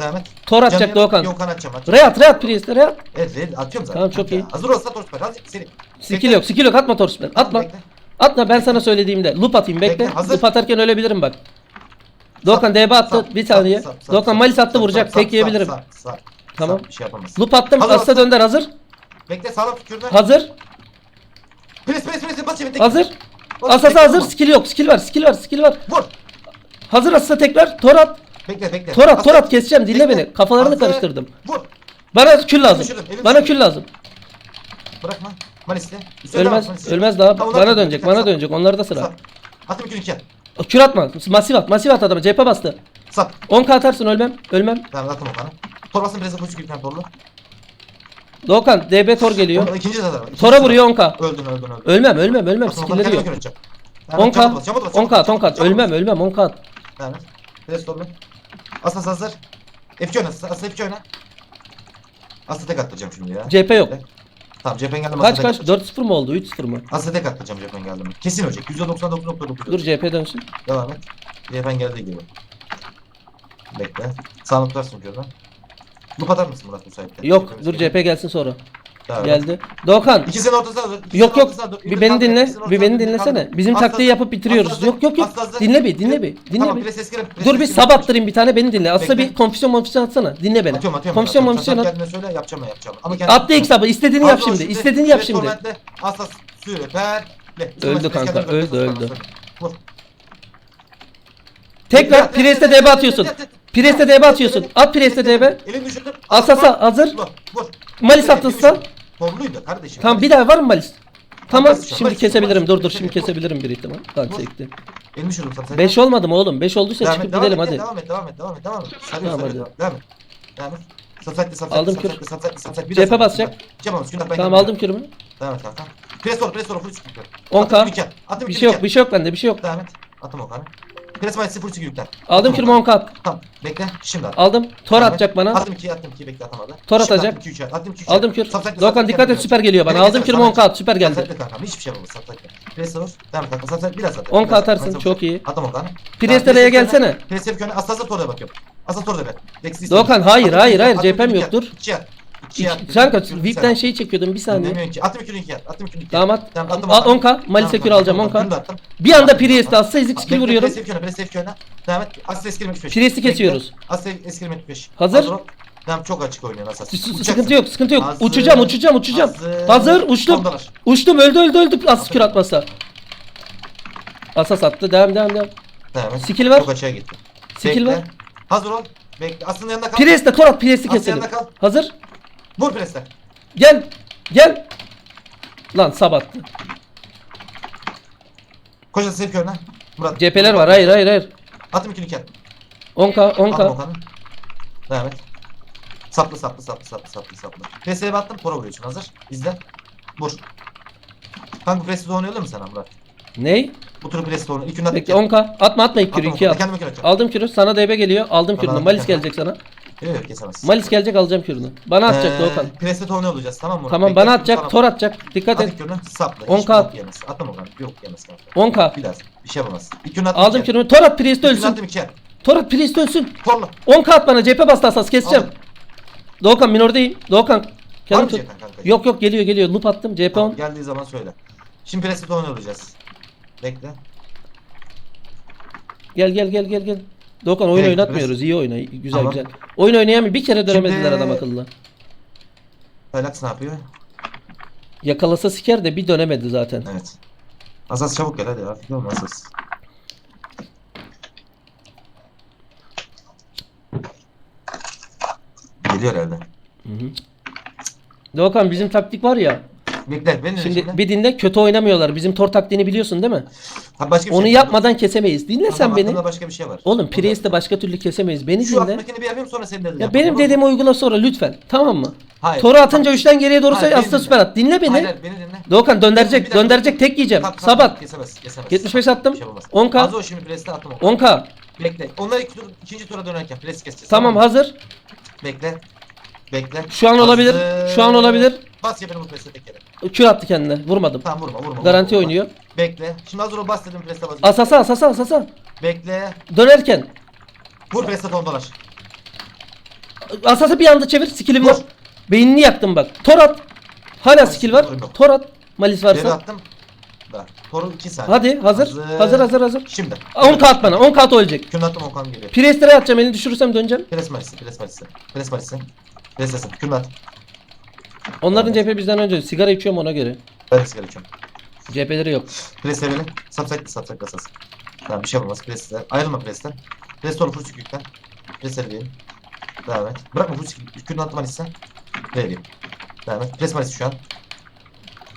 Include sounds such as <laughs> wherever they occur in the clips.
Devam et. Tor atacak Doğukan. Yok kan atacağım. atacağım. Reyat Reyat Priest'e Reyat. Evet Red atıyorum zaten. Tamam, çok iyi. Hazır ol sat Osman. Hadi seni. Skill yok skill yok atma Torspel. Atma. Bekle. Atma ben sana söylediğimde. Loop atayım bekle. Bekle, hazır. Loop atarken ölebilirim bak. Doğukan DB attı. Sap, bir sap, saniye. sap, sap, Doğukan sap, Malis attı sap, vuracak. sap, Tek sap, yiyebilirim. sap, sap, Tamam. sap, Bir şey yapamaz. Loop attım. Hazır, Asla hazır. dönder hazır. Bekle sağlam kürünü. Hazır. Pres pres pres bas çevir. Hazır. Asası bekle, hazır. Skill yok. Skill var. Skill var. Skill var. Vur. Hazır Asla tekrar. Tor at. Bekle bekle. Tor at. Bas, Tor at. bas. Keseceğim. Dinle Bekle. beni. Kafalarını Hazır. karıştırdım. Vur. Bana kül lazım. düşürdüm, elimi Bana kül lazım. Bırakma. Üstüne devam, Ölmez. Malis'te. Ölmez daha. Tamam, Bana dönecek. Bana sap. dönecek. Onlarda sıra. Sap. Atım iki iki. Kür atma. Masif at. Masif at adama. Cephe bastı. Sap. 10k atarsın ölmem. Ölmem. Tamam atım o kanı. Torbasını prese koş gibi torlu. Doğukan DB Tor geliyor. Ondan ikinci zaten. İkinci Tora zaten. vuruyor 10k. Öldün öldün öldün. Ölmem ölmem ölmem. Kanı Skill'leri yok. Tamam, 10k. çabuk bas, çabuk bas, çabuk 10k bas, çabuk 10k. bas. Ölmem ölmem 10k at. Tamam. Pres torlu. Asas hazır. F2 oyna. Asas F2 oyna. Asla tek attıracağım şimdi ya. CHP yok. Tamam cephen geldi. Kaç kaç? 4-0 mı oldu? 3-0 mı? Asla tek attıracağım cephen geldi mi? Kesin ölecek. %99.9. Dur CHP dönsün. Devam et. Cephen geldiği gibi. Bekle. Sağını tutarsın körden. Loop atar mısın Murat müsaitte? Yok Cephen dur. CHP gelsin sonra. Et. Geldi. Doğukan. İkisinin ortasına dur. ikisinin Yok yok. ortasına dur. Bir beni dinle. ikisinin Bir beni dinlesene. Bizim Asla taktiği yapıp bitiriyoruz. asla Yok yok yok. asla Dinle bir dinle bir. Dinle Tamam bir. pres eskirim. pres Dur bir eskirim. sab attırayım bir tane beni dinle. Aslında Bekle. bir konfüsyon konfüsyon atsana. Dinle beni. Atıyorum atıyorum. Konfüsyon atıyorum. konfüsyon Sen at. kendine söyle yapacağım ben yapacağım. Ama kendin Atla ilk sabı. İstediğini yap şimdi. İstediğini yap şimdi. Asla süper. Öldü kanka, öldü, öldü. Tekrar Priest'e DB atıyorsun. Priest'e DB atıyorsun. At Priest'e DB. Elini düşürdüm. Asasa hazır. Vur. Vur. Malis atılsa. Torluydu kardeşim. Tamam bir daha var mı Malis? Tamam an. şimdi Malis, kesebilirim. Malis, Dur dur şimdi kesebilirim bir ihtimal. Kan çekti. Elini düşürdüm sana. 5 olmadı mı oğlum? 5 olduysa çıkıp gidelim hadi. Devam et, devam et, devam et, devam et. Sarıyor, Tamam, hadi. devam et. Devam et. Sapsaklı, sapsaklı, Aldım kür. sapsaklı, sapsaklı, sapsaklı. Daha basacak. Cem almış, günah ben Tamam aldım kürümü. Devam et kanka. Pres doğru, pres doğru, full çıkıyor. 10K. Atım iki, atım Bir iki, şey yok iki. bir şey yok bende bir şey yok. Devam et. Atım o kanı. Mayısı full çıkıyor yükler. Aldım kürümü o 10 kat. Tamam, bekle. Şimdi at. Aldım. Tor et. atacak bana. Attım 2, attım 2, bekle atamadı. Tor Şimdi atacak. Attım 2, 3, attım 2, 3. Aldım kür. Sapsaklı, dikkat et süper geliyor bana. Aldım kürümü sana 10 kat süper geldi. Sapsaklı kanka, hiçbir şey yapamaz sapsaklı. Pres vur. Devam et sapsaklı biraz at. 10 Biraz at. atarsın, çok iyi. Atam o kanı. Priestlere gelsene. Presef köyüne asası torda bakıyorum. Asas torda be. Dex'i Doğukan, istiyorum. hayır, hayır, hayır, CHP'm iki, yok, dur. İki at. İki. Kanka Yürü, VIP'ten sen. şey çekiyordum bir saniye. Dinlemiyorsun ki. Atım iki iki at. Atım iki iki. Tamam at. Tamam, attım Al o kanı. 10k. Malis'e Tamam, alacağım tamam, 10k. kürünü de attım. Bir anda Priest'e atsa ezik skill Bekle, vuruyorum. Presef köyüne, presef köyüne. Devam et. Asas eskrim 35. Priest'i kesiyoruz. Asas eskrim 35. Hazır. Tamam çok açık oynuyor Asas. S- s- Uçacaksın. Sıkıntı yok, sıkıntı yok. Hazır. Uçacağım, uçacağım, uçacağım. Hazır. Uçtum. Uçtum, öldü, öldü, öldü. As kür atmasa. Asas attı. Devam, devam, devam. Devam et. Skill var. Çok açığa gitti. Skill Bekle. var. Hazır ol. Bekle. Aslında yanında kal. Priest'e tor at, Priest'i Aslı keselim. yanında kal. Hazır. Vur presle. Gel. Gel. Lan sabattı. Koş Asas sev köyüne. Murat. Cepheler var. Hayır, hayır, hayır. Atım iki iki at. 10k, Atma 10k. Okan'ı. Devam et. Saplı saplı saplı saplı saplı saplı. Preseye battım. Tora vuruyorsun. Hazır. İzle. Vur. Kanka presi oynayalım mı sana Murat? Ney? Bu turu presi oynayalım. İlk gün attık Bekle ya. 10k. Atma atma ilk kürü Atma 2 Okan'ı. at. Kendime kür atacağım. Aldım kürü. Sana DB geliyor. Aldım kürünü. Malis gelecek sana. Yok yok kesemez. Malis gelecek alacağım kürünü. Bana atacak Ee, Doğukan. Presi torunu olacağız tamam mı? Tamam bana atacak. Tor atacak. Dikkat et. Attık kürünü sapla. 10 Hiç kat. yok yemez. Yok kanka. 10k. Biraz. Bir şey yapamaz. İlk attım. Aldım kürünü. Tor at Priest İlk ölsün. attım iki. Tor at Priest ölsün. Torla. 10k at bana. cephe bastı asas keseceğim. Aldım. Doğukan minordayım. Doğukan. Var Kendim mı tut. kanka? Yok yok geliyor geliyor. Loop attım. CHP Tamam, 10. geldiği zaman söyle. Şimdi presi torunu olacağız. Bekle. Gel gel gel gel gel. Doğukan oyun Direkt oynatmıyoruz. İyi oyna. Güzel Tamam. güzel. Oyun oynayamıyor. Bir kere dönemediler Şimdi- adam akıllı. Relax ne yapıyor? Yakalasa siker de bir dönemedi zaten. Evet. Asas çabuk gel hadi. Hafif olma Asas. Geliyor herhalde. Doğukan bizim taktik var ya. Bekle beni Şimdi bir dinle kötü oynamıyorlar. Bizim tor taktiğini biliyorsun değil mi? Ha, başka bir Onu şey. yapmadan kesemeyiz. Dinle Tamam, sen beni. aklımda başka bir şey var. Oğlum Priest'te yap. başka türlü kesemeyiz. Beni Şu dinle. aklımdakini bir yapayım sonra senin dediğini Ya yap, benim olur mu? dediğimi uygula sonra lütfen. Tamam mı? Hayır. Toru atınca üçten geriye doğru Hayır, say beni aslında dinle. süper at. Dinle beni. Hayır, hayır, beni dinle. Doğukan Bir döndürecek. dakika. Döndürecek tek yiyeceğim. Tamam, tamam, Sabat. Kesemez, kesemez. 75 attım. Bir şey olmaz. 10K. Az o şimdi preste attım onu. 10k. Bekle. Onlar iki tur, ikinci tura dönerken pres keseceğiz. Tamam hazır. Bekle. Bekle. Şu an olabilir. Şu an olabilir. Bas cebine bu preste tek yere. Kür attı kendine. Vurmadım. Tamam vurma vurma. Garanti vurma, oynuyor. Bekle. Şimdi hazır ol bas dedim preste bas. Asasa asasa asasa. Bekle. Dönerken. Vur preste ton dolaş. Asası bir anda çevir. Skill'im var. Beynini yaktım bak. Tor at. Hala skill var. skill yok. Tor at. Malis Geri varsa. attım. Bak. Toru 2 saniye. Hadi hazır. Hazır hazır hazır. Şimdi. 10 kağıt bana. 10 kağıt ölecek. Kürün attım Okan geliyor. Priest'lere atacağım. Elini düşürürsem döneceğim. Pres malisi. Pres malisi. Pres malisi. Preslesin. Kürün at. Onların. CHP bizden önce. Sigara içiyorum ona göre. Ben de sigara içiyorum. CHP'leri yok. Pres verelim. Sapsaklı sapsaklı asas. Tamam bir şey yapamaz. Presle. Ayrılma presten. Pres sonra full yüklen. Pres verelim. Devam et. Bırakma full yük. Kürün attım malisi. Vereyim. Devam et. Pres şu an.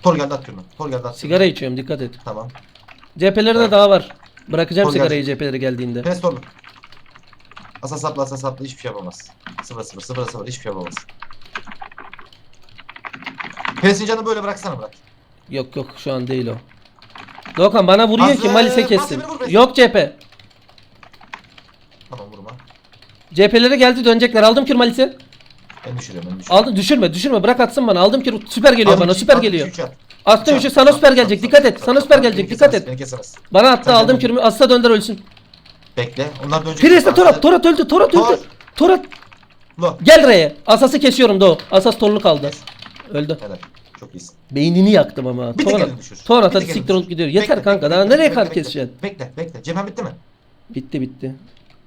Tor geldi at kürünü. Tor geldi at kürünü. Sigara içiyorum dikkat et. Tamam. CHP'leri de Evet. daha var. Bırakacağım Tor sigarayı CHP'leri geldiğinde. Pres torlu. Asas sapla asas sapla hiçbir şey yapamaz. Sıfır sıfır sıfır sıfır hiçbir şey yapamaz. Pres'in canı böyle bıraksana bırak. Yok yok şu an değil o. Doğukan bana vuruyor ki. Malis'e kessin. Bas, vur, vur. Yok CHP. Tamam vurma. CHP'lere geldi dönecekler. Aldım kür Malis'i. Ben düşürüyorum ben düşürüyorum. Aldım düşürme düşürme bırak atsın bana. Aldım kür süper geliyor Aldım bana iki- süper aldım geliyor. iki, üç at. Attım Üç üçü at. sana süper Tamam, gelecek. tamam, Dikkat et. tamam, Sana süper tamam. gelecek. Beni Dikkat kesemez, et. Beni kesemez. Bana attı Sen aldım dön. kürümü. Asla dönder ölsün. Bekle. Onlar dönecek. Priest'e Torat. Torat öldü. Torat Tor. öldü. Torat. Lo. Gel R'ye. Asası kesiyorum Doğu. Asas torlu kaldı. Öldü. Helal. Çok iyisin. Beynini yaktım ama. Bir Torat. Torat hadi siktir olup gidiyor. Yeter Bekle, kanka. bekle, Daha bekle, nereye kar keseceksin? Bekle bekle. Cephen bitti mi? Bitti bitti.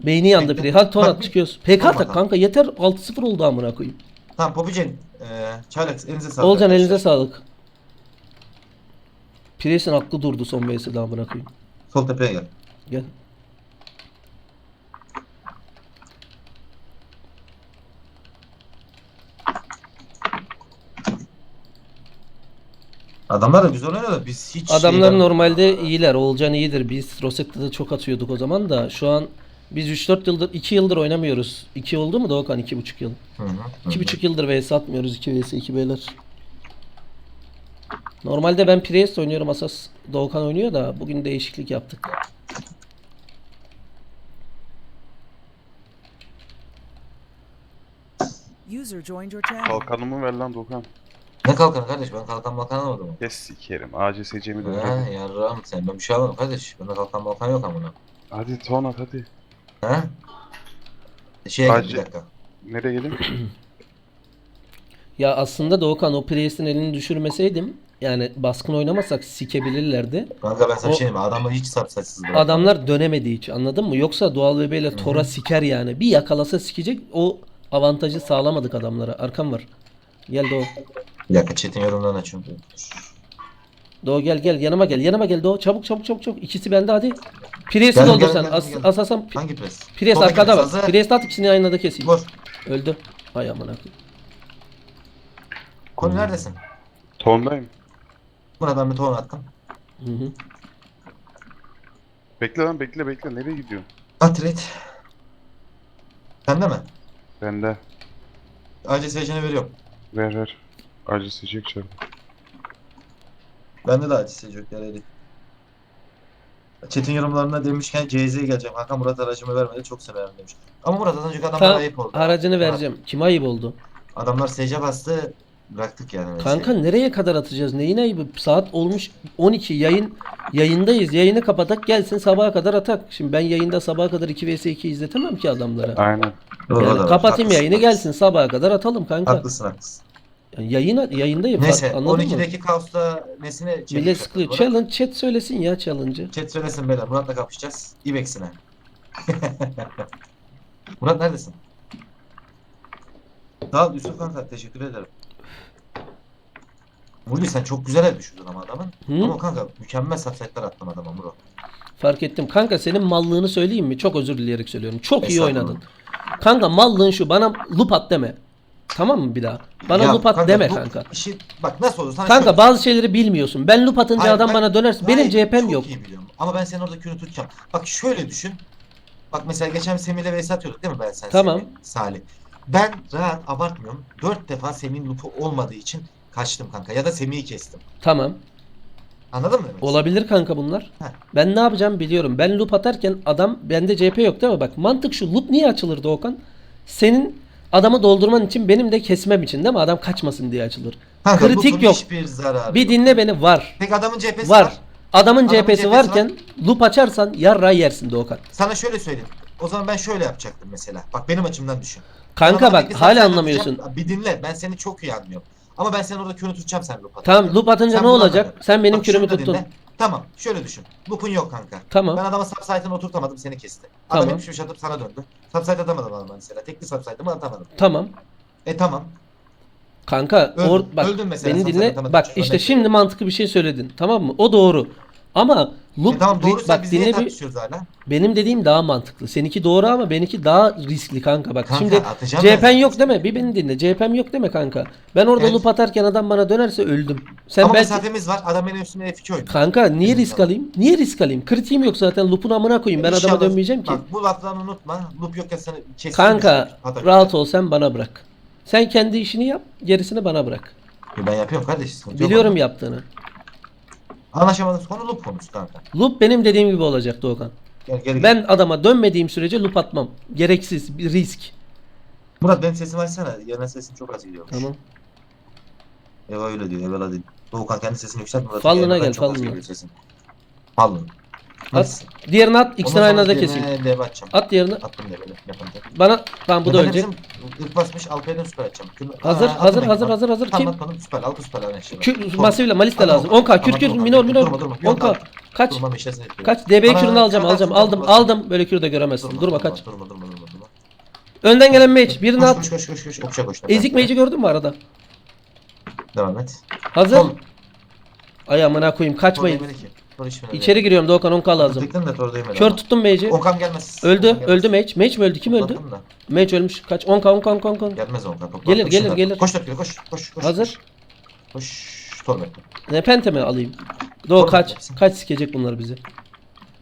Beyni yandı Bekle. Pri. Hadi Torat çıkıyoruz. PK tak tamam. kanka yeter 6-0 oldu amına koyayım. Tamam Popicen. Eee Çaylak elinize sağlık. Olcan arkadaşlar. elinize sağlık. Priest'in aklı durdu son base'de amına koyayım. Sol tepeye gel. Gel. Adamlar da güzel oynuyor da biz hiç Adamlar şeyden- normalde iyiler. Olcan iyidir. Biz Rosette'de çok atıyorduk o zaman da. Şu an biz 3-4 yıldır 2 yıldır oynamıyoruz. 2 oldu mu Doğukan? 2,5 yıl. Hı hı, hı hı. 2,5 yıldır vs atmıyoruz. 2 vs 2 beyler. Normalde ben Priest oynuyorum. Asas Doğukan oynuyor da bugün değişiklik yaptık. User joined your channel. Kalkanımı ver lan Doğukan. Ne kalkanı kardeş ben kalkan balkan almadım. Kes sikerim. ACSC'mi de Ha ver. yarrağım sen ben bir şey almadım kardeş. Bende kalkan balkan yok amına. Hadi ton at hadi. Ha? Şeye gel bir dakika. Nereye gelin? Ya aslında Doğukan o Priest'in elini düşürmeseydim yani baskın oynamasak sikebilirlerdi. Kanka ben sana O- bir şey diyeyim mi? Adamı hiç sap saçsız bırakmadım. Adamlar dönemedi hiç anladın mı? Yoksa Doğal bebeğiyle Tora siker yani. Bir yakalasa sikecek o avantajı sağlamadık adamlara. Arkam var. Gel Doğu. Bir dakika chat'in yorumlarını açıyorum. Doğu gel gel yanıma gel. Yanıma gel Doğu. Çabuk çabuk çabuk çabuk. İkisi bende hadi. Priest'i Geldim, doldur geldim, sen. geldim, As, geldim. asasam Hangi pres? Priest Soldaki arkada pres, bak. hazır. Priest at ikisini aynı anda keseyim. Vur. Öldü. Hay amına koyayım. Konu neredesin? Tondayım. Buna ben bir ton attım. Hı hı. Bekle lan bekle bekle. Nereye gidiyorsun? At trade. Sende mi? Bende. Acil seçeneği veriyorum. Ver ver. ACSC çarpı. Bende de acil seçenek yaraydı. Chat'in yorumlarına demişken CZ'ye geleceğim. Hakan Murat aracımı vermedi. Çok severim demiş. Ama Murat az önceki adamlar Tamam ayıp oldu. aracını vereceğim. Kime ayıp oldu? Adamlar SC bastı. Bıraktık yani. Kanka nereye kadar atacağız? Neyin ayıbı? Saat olmuş 12 yayın yayındayız. Yayını kapatak gelsin sabaha kadar atak. Şimdi ben yayında sabaha kadar 2 vs 2 izletemem ki adamlara. Aynen. Doğru, Yani doğru. kapatayım Haklısın, yayını haklısın. gelsin sabaha kadar atalım kanka. Haklısın haklısın. Yani yayına, yayındayım. Neyse anladın mı? 12'deki kaosta nesine Millet sıkılıyor. Challenge chat söylesin ya challenge'ı. Chat söylesin beyler. Murat'la kapışacağız. İbex'ine. <laughs> Murat neredesin? Sağ ol Yusuf kanka teşekkür ederim. Muli sen çok güzel el düşürdün ama adamın. Hı? Ama kanka mükemmel subsetler attın adama Muro. Fark ettim. Kanka senin mallığını söyleyeyim mi? Çok özür dileyerek söylüyorum. Çok iyi Estağfurullah. oynadın. Kanka mallığın şu bana loop at deme. Tamam mı bir daha? Bana Ya loop at kanka, deme bu kanka. işi- bak nasıl olur sana Kanka şöyle- bazı şeyleri bilmiyorsun. Ben loop atınca Hayır, adam ben bana dönerse benim CHP'm çok yok. iyi biliyorum. Ama ben senin orada kürü tutacağım. Bak şöyle düşün. Bak mesela geçen Semih'le vs atıyorduk değil mi ben sen Tamam. Semih, Salih. Ben rahat abartmıyorum. Dört defa Semih'in lupu olmadığı için kaçtım kanka. Ya da Semih'i kestim. Tamam. Anladın mı? demek Olabilir kanka bunlar. Heh. Ben ne yapacağım biliyorum. Ben loop atarken adam bende CHP yok değil mi? Bak mantık şu. Loop niye açılırdı Okan? Senin adamı doldurman için benim de kesmem için değil mi? Adam kaçmasın diye açılır. Kanka, kritik yok. Hiçbir zararı Bir yok. dinle beni var. Peki adamın cephesi Var. var. Adamın Adamın CHP'si varken loop açarsan yarra yersin Doğukan. Sana şöyle söyleyeyim. O zaman ben şöyle yapacaktım mesela. Bak benim açımdan düşün. Kanka bak, hala anlamıyorsun. anlatacağım. Bir dinle ben seni çok iyi anlıyorum. Ama ben seni orada kürü tutacağım sen loop atarken. Tamam loop atınca Sen ne olacak? anladın. Sen benim Bak, kürümü tuttun. dinle. Tamam şöyle düşün. Loop'un yok kanka. Tamam. Ben adama subsite'ını oturtamadım seni kesti. Tamam. Adam bir şey atıp sana döndü. Subsite atamadım adama mesela. Tekli subsite'ımı atamadım. Tamam. E tamam. Kanka Öldün. or bak Öldün mesela, beni dinle. Bak tamam, işte örnek şimdi mantıklı bir şey söyledin. Tamam mı? O doğru. Ama loop E tamam doğruysa bak biz niye bir hala? benim dediğim daha mantıklı. Seninki doğru ama benimki daha riskli kanka. Bak Kanka, şimdi CHP'n sana. yok deme. Bir beni dinle. CHP'm yok deme kanka. Ben orada Evet. loop atarken adam bana dönerse öldüm. Sen Ama belki mesafemiz var. Adam benim üstüne F2 oynuyor. Kanka niye Bizim risk tamam. alayım? Niye risk alayım? Kritiğim yok zaten. Loop'un amına koyayım. Ben adama İnşallah- dönmeyeceğim ki. Bak bu laflarını unutma. Loop yokken seni kesin Kanka rahat ol sen bana bırak. Sen kendi işini yap. Gerisini bana bırak. Ben yapıyorum kardeş. yok Biliyorum yaptığını. Anlaşamadığımız konu loop konusu kanka. Loop benim dediğim gibi olacak Doğukan. Gel gel. gel. Ben adama dönmediğim sürece loop atmam. Gereksiz bir risk. Murat benim sesimi açsana. Yana sesin çok az gidiyormuş. Tamam. Eva öyle diyor. Eva değil. Doğukan kendi sesini yükselt. Murat Fallına gel, az fallına. At. Diğerini at. İkisini aynı anda keseyim. keseyim. Dev atacağım. At diğerini. Attım devre. Yapınca. Bana tamam bu da ölecek. İlk basmış Alpay'dan süper atacağım. Küm- Hazır Aa, hazır hazır hazır hazır. Kim? atmadım süper. Altı süper. Hani şey. Kür, masifle malis de lazım. 10k kür kür minor minor. Durma durma. 10k. Kaç? Kaç? DB kürünü alacağım alacağım. Aldım aldım. Böyle kürü de göremezsin. Durma kaç. Durma durma durma. Önden gelen mage. Birini at. koş koş koş koş. Okşa koş. Ezik mage'i gördün mü arada? Devam et. Hazır. Sol. Ay amına koyayım kaçmayın. Hiç İçeri giriyorum Doğukan 10k değil. lazım. Da Kör tuttum mage'i. Okan gelmez. Öldü. Gelmez. Öldü mage. Mage mi öldü? Kim öldü? Toplattım da. Mage ölmüş. Kaç? 10k 10k 10k 10k. Gelmez Okan. Topla. Gelir, Koş gelir, şuradan. gelir. Koş dört koş koş koş. Hazır. Koş. Koş. Tor bekle. Ne pente mi alayım? Doğu Doğru, kaç. hepsi. Kaç sikecek bunlar bizi.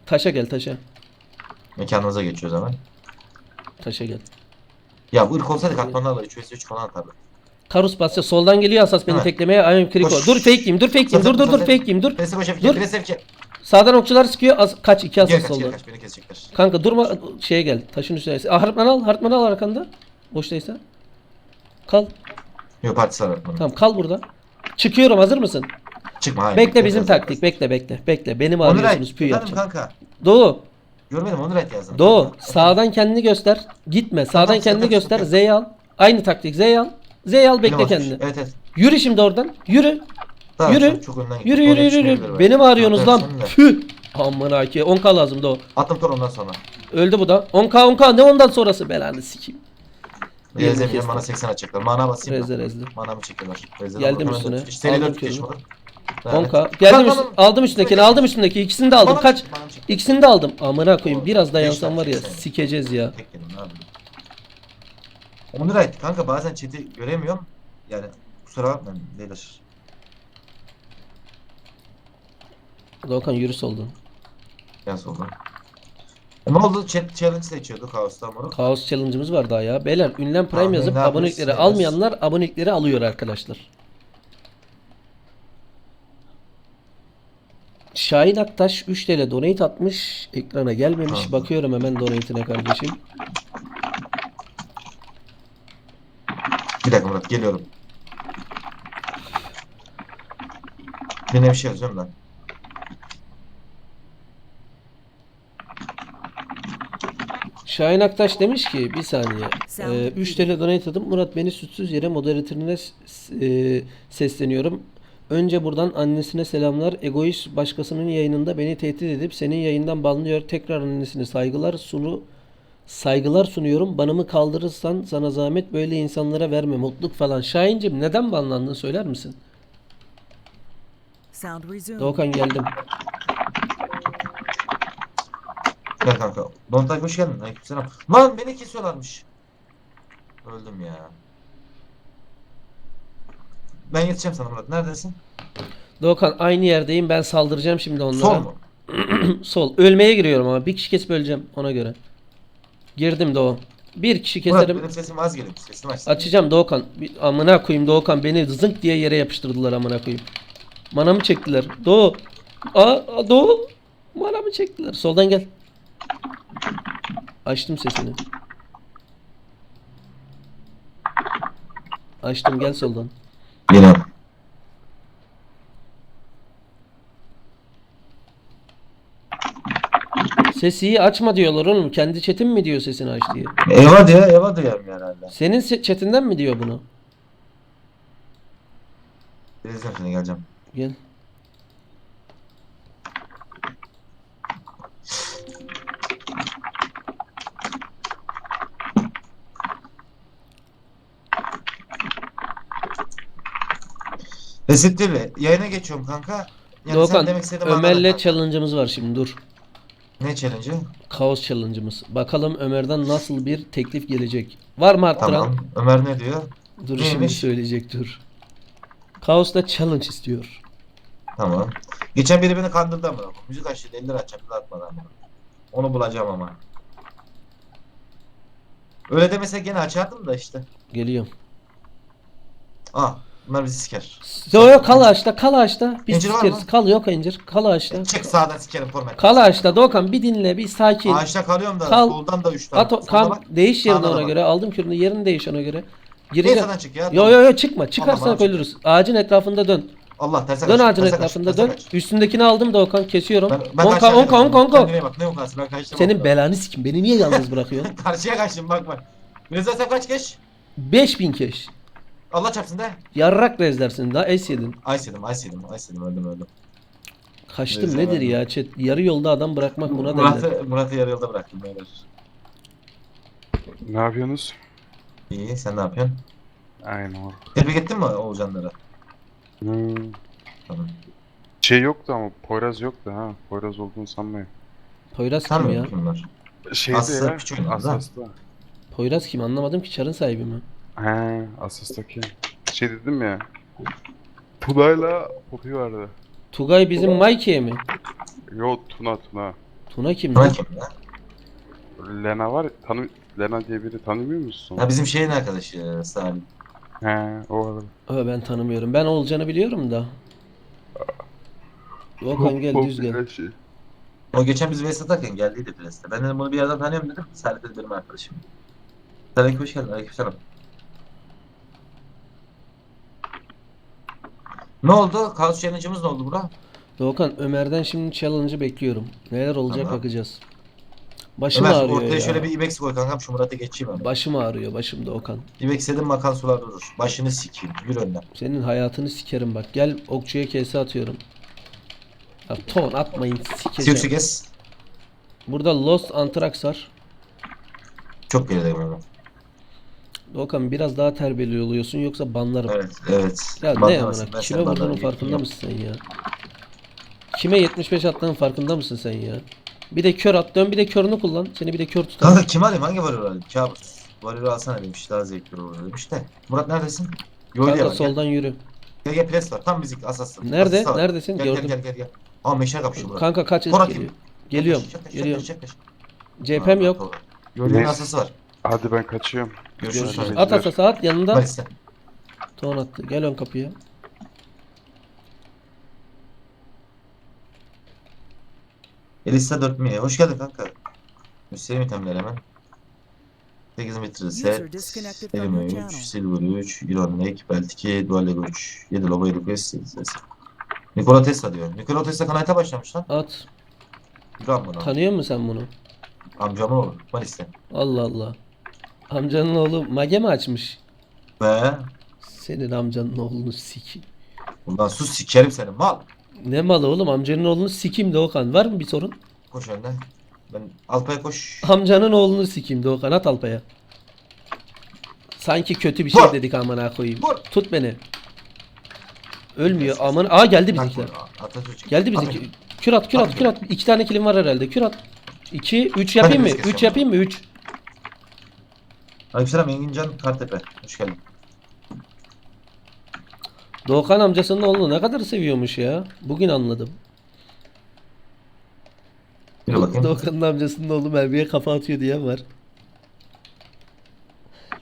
Taşa gel taşa. Mekanınıza geçiyoruz hemen. Taşa gel. Ya bu ırk olsaydı katmanlarla 3 vs 3 falan atardı. Karus basya soldan geliyor asas beni Hemen. teklemeye. Ayım kriko. Koş. Dur fake yiyeyim. Dur fake yiyeyim. Dur dur dur fake yiyeyim. Dur. Boş F2. Dur. F2. Sağdan okçular sıkıyor. Az, kaç? iki Geri asas kaç geri soldan. kaç beni kesecekler. Kanka durma şeye gel. Taşın üstüne. Ah, Hartman al. Hartman al arkanda. Boştaysa. Kal. Yok partisi var bana. Tamam kal burada. Çıkıyorum. Hazır mısın? Çıkma hayır. Bekle bizim taktik. Bekle bekle. Bekle. Beni mi Onur arıyorsunuz? Efendim yapacağım. kanka. Doğu. Görmedim Onur Ay yazdım. Doğu. Sağdan kendini göster. Gitme. Sağdan Tamam, kendini sıkıntı yok, göster. sıkıntı Z'yi al. Aynı taktik. Z'yi al. Z'yi al. Bekle kendini. Evet evet. Yürü şimdi oradan. Yürü. Daha Yürü. Çok, çok önden gitti. Yürü yürü yürü. yürü. Beni mi arıyorsunuz lan? Püh. Aman aki. 10k lazım Doğu. Attım tor ondan sonra. Öldü bu da. 10k 10k ne ondan sonrası belanı sikeyim. Rezemiyor kestim. bana 80 atacaklar. Mana basayım Rezle mı? rezle. Manamı çekiyorlar. Rezle Geldim üstüne. Aldım 4 körünü. geçmedi. 10k. Geldim üst- aldım üstündekini aldım üstündeki ikisini de aldım. Kaç? İkisini de aldım. Amına koyayım. Biraz dayansam var ya sikeceğiz ya. Tek yedim ne yapayım. Onur Ay kanka bazen chat'i göremiyorum. Yani kusura bakmayın beyler. Doğukan yürü soldan. Ben soldan. E ne oldu? Chat challenge seçiyorduk Kaos'tan moruk. Kaos challenge'ımız var daha ya. Beyler ünlem prime Tamam, yazıp ne abonelikleri Ne yapıyoruz? almayanlar abonelikleri alıyor arkadaşlar. Şahin Aktaş 3 TL donate atmış. Ekrana gelmemiş. Tamam. Bakıyorum hemen donate'ine kardeşim. Bir dakika Murat geliyorum. Yine bir şey yazıyorum ben. Şahin Aktaş demiş ki bir saniye. Ee, 3 TL donate adım. Murat beni sütsüz yere moderatörüne e, sesleniyorum. Önce buradan annesine selamlar. Egoist başkasının yayınında beni tehdit edip senin yayından banlıyor. Tekrar annesine saygılar sunu saygılar sunuyorum. Banımı kaldırırsan sana zahmet böyle insanlara verme mutluluk falan. Şahincim neden banlandığını söyler misin? Sound. Doğukan geldim. Gel kanka. Dontay hoş geldin. Aleykümselam. Lan beni kesiyorlarmış. Öldüm ya. Ben yetişeceğim sana Murat. Neredesin? Doğukan aynı yerdeyim. Ben saldıracağım şimdi onlara. Sol mu? <clears throat> Sol. Ölmeye giriyorum ama bir kişi kesip öleceğim ona göre. Girdim Doğu. Bir kişi Murat keserim. benim sesim az geliyor. Sesimi aç. Açacağım Doğukan. Bir, amına koyayım Doğukan beni zınk diye yere yapıştırdılar amına koyayım. Manamı çektiler. Doğu. Aa, aa, Doğu. Manamı çektiler. Soldan gel. Açtım sesini. Açtım gel soldan. Geliyorum. Sesi açma diyorlar oğlum. Kendi chatin mi diyor sesini aç diye. Eva diyor. Eva diyorum herhalde. Senin se- chatinden mi diyor bunu? Geleceğim şimdi geleceğim. Gel. Reset TV. Yayına geçiyorum kanka. Yani sen Doğukan, demek istediğimi anladın Ömer'le kanka. challenge'ımız var şimdi dur. Ne challenge'ı? Kaos challenge'ımız. Bakalım Ömer'den nasıl bir teklif gelecek. Var mı arttıran? Tamam. Ömer ne diyor? Dur Neymiş? şimdi söyleyecek dur. Kaos'ta challenge istiyor. Tamam. Geçen biri beni kandırdı ama. Müzik açtı 50 lira atmadı ama. Onu bulacağım ama. Öyle demese gene açardım da işte. Geliyorum. Ah bunlar bizi siker. Yo yo kal ağaçta kal ağaçta. Biz İncir var sikeriz. mı? Kal yok incir. Kal ağaçta. Çık sağdan sikerim format. Kal ağaçta Doğukan bir dinle bir sakin. Ağaçta kalıyorum da Kal. soldan da 3 tane. At o, Solda kam, bak. değiş yerini da ona bak. göre. Aldım kürünü yerini değiş ona göre. Gireceğim. sana çık ya? Yo yo yo çıkma. Çıkarsan bana çık. ölürüz. Ağacın etrafında dön. Allah terse Dön kaç, ağacın terse kaç, etrafında terse dön. kaç. Üstündekini aldım Doğukan kesiyorum. Ben, ben Onka karşıya onka onka kaçtım. onka. Kendine bak ne ukası ben kaçtım. Senin onka. belanı sikim. Beni niye yalnız bırakıyorsun? <laughs> Karşıya kaçtım bak bak. Sen kaç geç? 5000 keş. Allah çarpsın de. Yarrak rezlersin daha es yedin. Ice yedim, ice yedim, ice yedim, öldüm öldüm. Kaçtım Neyse, nedir ya chat. Yarı yolda adam bırakmak buna derler. Murat'ı, Murat'ı yarı yolda bıraktım beyler. Ne yapıyorsunuz? İyi, sen ne yapıyorsun? Aynen o. Tebrik ettin mi Oğuzhanlara? Hmm. Tamam. Şey yoktu ama Poyraz yoktu ha. Poyraz olduğunu sanmayın. Poyraz kim ya? bunlar? Şeydi Aslı ya. küçük oynadı. Asas'ta. Poyraz kim anlamadım ki çarın sahibi mi? He, Asas'taki. Şey dedim ya. Tuna'yla Poppy vardı. Tugay bizim Mikey mi? Yo Tuna Tuna. Tuna kim lan? kim ya? Lena var ya, tanı Lena diye biri tanımıyor musun? Ha bizim şeyin arkadaşı Salim. He, o var. Aa, ben tanımıyorum. Ben Olcan'ı biliyorum da. Okan gel düz gel. Şey. O geçen biz Veys atarken geldiydi Pres'te. Ben dedim bunu bir yerden tanıyorum dedim. Serhat dedi benim arkadaşım. Selam hoş geldin. Aleykümselam. Ne oldu? Kaos Challenge'ımız ne oldu bura? Doğukan Ömer'den şimdi challenge'ı bekliyorum. Neler olacak Tamam. bakacağız. Başım Ömer ağrıyor ortaya ya. şöyle bir ibex koy kankam şu Murat'ı geçeyim hemen. Başım ağrıyor başım Doğukan. İbex dedim makan sular durur. Başını sikeyim. Yürü önden. Senin hayatını sikerim bak. Gel okçuya kese atıyorum. Ya ton atmayın sikeceğim. kes. Burada Lost Anthrax var. Çok gerideyim ama. Doğukan biraz daha terbiyeli oluyorsun yoksa banlarım. Evet, evet. Ya ne amına kime vurduğunun farkında mısın sen ya? Kime 75 attığının farkında mısın sen ya? Bir de kör at dön bir de körünü kullan. Seni bir de kör tutar. Kanka kim alayım? Hangi varıyor alayım? Kabus. Varıyor alsana demiş. Daha zevkli olur demiş de. Murat neredesin? Yoyluya Kanka. Gel. soldan yürü. Gel gel pres var. Tam müzik asası. Nerede? Asası. Neredesin? Gel, Gördüm. Gel gel gel gel. Aa meşer kapışıyor Murat. Kanka kaç geliyor. Geliyorum. Geliyorum. CHP'm yok. Neyse. asası var. Hadi ben kaçıyorum. Görüşürüz. Görüşürüz. At asa saat yanında. Maris'te. Ton attı. Gel ön kapıya. Elisa 4000. Hoş geldin kanka. Müslüman itemler hemen. 8 metre set. Elime your 3, channel. Silver 3, Iron Lake, Belt 2, Dual Lego 3, 7 Lobo Request 8 ses. Nikola Tesla diyor. Nikola Tesla kanalta başlamış lan. At. Gram bunu. Tanıyor musun sen bunu? Amcamın oğlu. Manis'te. Allah Allah. Amcanın oğlu mage mi açmış? Ve Senin amcanın oğlunu siki. bundan sus sikerim seni mal. Ne malı oğlum amcanın oğlunu sikim Doğukan. Var mı bir sorun? Koş önden. Ben Alpay'a koş. Amcanın oğlunu sikim Doğukan at Alpa'ya. Sanki kötü bir şey Vur! dedik amına koyayım. Vur! Tut beni. Ölmüyor aman. Aa geldi bizimkiler. Atatürk. Geldi bizimki. Kür at kür at kür at. İki tane kilim var herhalde. Kür at. İki, üç yapayım mı? Üç yapayım mı? Üç. Aleykümselam Engincan Kartepe. Hoş geldin. Doğukan amcasının oğlunu ne kadar seviyormuş ya. Bugün anladım. Bakayım. Doğukan'ın amcasının oğlu Merve'ye kafa atıyor diyen var.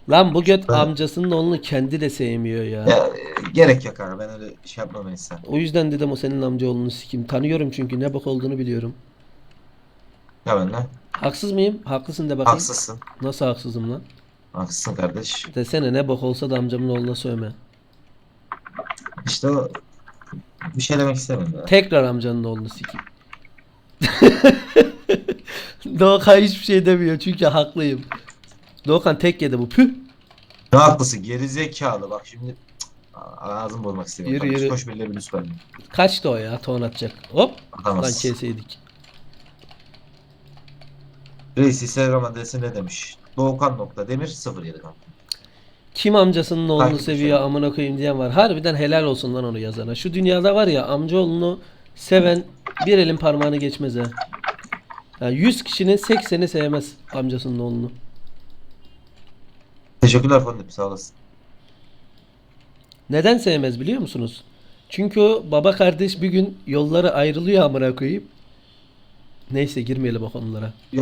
Lan bu göt Ben- amcasının oğlunu kendi de sevmiyor ya. Ya, e, gerek yok abi ben öyle şey yapmam insan. O yüzden dedim o senin amca oğlunu sikim. Tanıyorum çünkü ne bok olduğunu biliyorum. Ya ben ne? Haksız mıyım? Haklısın de bakayım. Haksızsın. Nasıl haksızım lan? Haksızsın kardeş. Desene ne bok olsa da amcamın oğluna sövme. İşte o bir şey demek ya. Tekrar amcanın oğlunu sikeyim. <laughs> Doğukan hiçbir şey demiyor çünkü haklıyım. Doğukan tek yedi bu. Püh. Ne haklısın gerizekalı bak şimdi ağzım bozmak istemiyorum. Yürü, Yürü. Koş birileri bir süper. Kaçtı o ya? Ton atacak. Hop. Lan Atamaz. keseydik. Reis Instagram adresi ne demiş? Doğukan nokta demir 07 kanka. Kim amcasının oğlunu Takip seviyor şey. amına koyayım diyen var. Harbiden helal olsun lan onu yazana. Şu dünyada var ya amcaoğlunu seven bir elin parmağını geçmez ha. Yani 100 kişinin 80'i sevmez amcasının oğlunu. Teşekkürler Fondip sağ olasın. Neden sevmez biliyor musunuz? Çünkü o baba kardeş bir gün yolları ayrılıyor amına koyayım. Neyse girmeyelim o konulara.